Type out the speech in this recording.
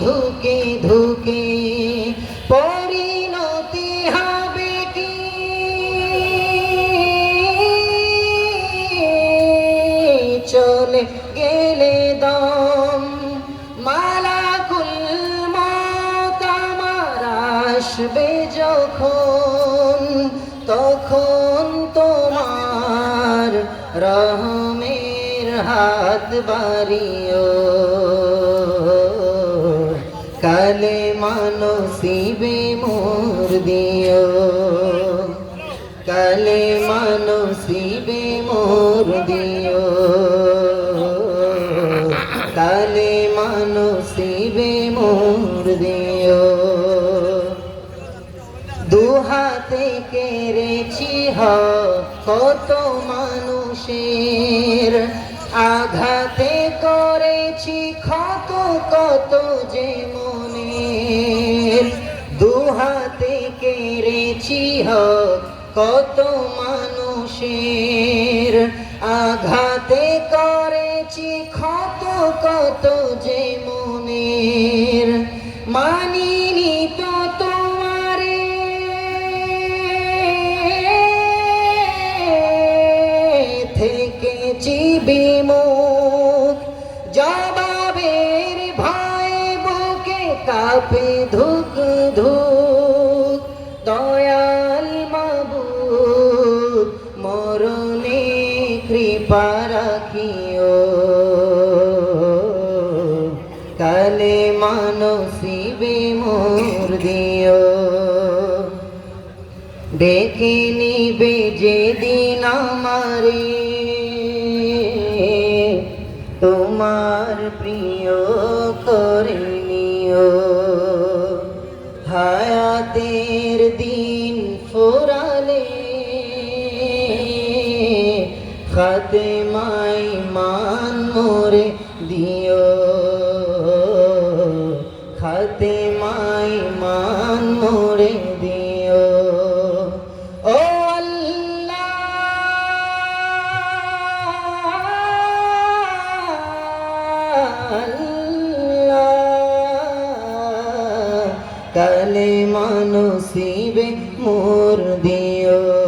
ধুকে ধুকে পরিণতি হবে কি? চলে গেলে দম। মালাকুল মত আমার আসবে যখন, তখন তোমার রহমের হাত বাড়িও। কালে মানসিবে মোর দিও কালে মানসিবে মোর দিও কালে মানসিবে মোর দিও দুহাতে কেড়েছি হ কত মানুষের দুহাতে কেড়েছি হ কত মানুষের আঘাতে করেছি, ক্ষত কত যে মনের। মানিনি তো তোমারে। থেকেছি বিমুখ, জবাবের ভয় বুকে কাপে ধুক। কৃপা রাখিও। কালে মানসিবে মোর দিও। ডেকে নিবে যেদিন আমারে। তোমার প্রিয় করে নিও। হায়াতের খাতে মাই মান মোরে দিও। খাতে মাই মান মোরে দিও। ও কালে মানসিবে মোর দিও।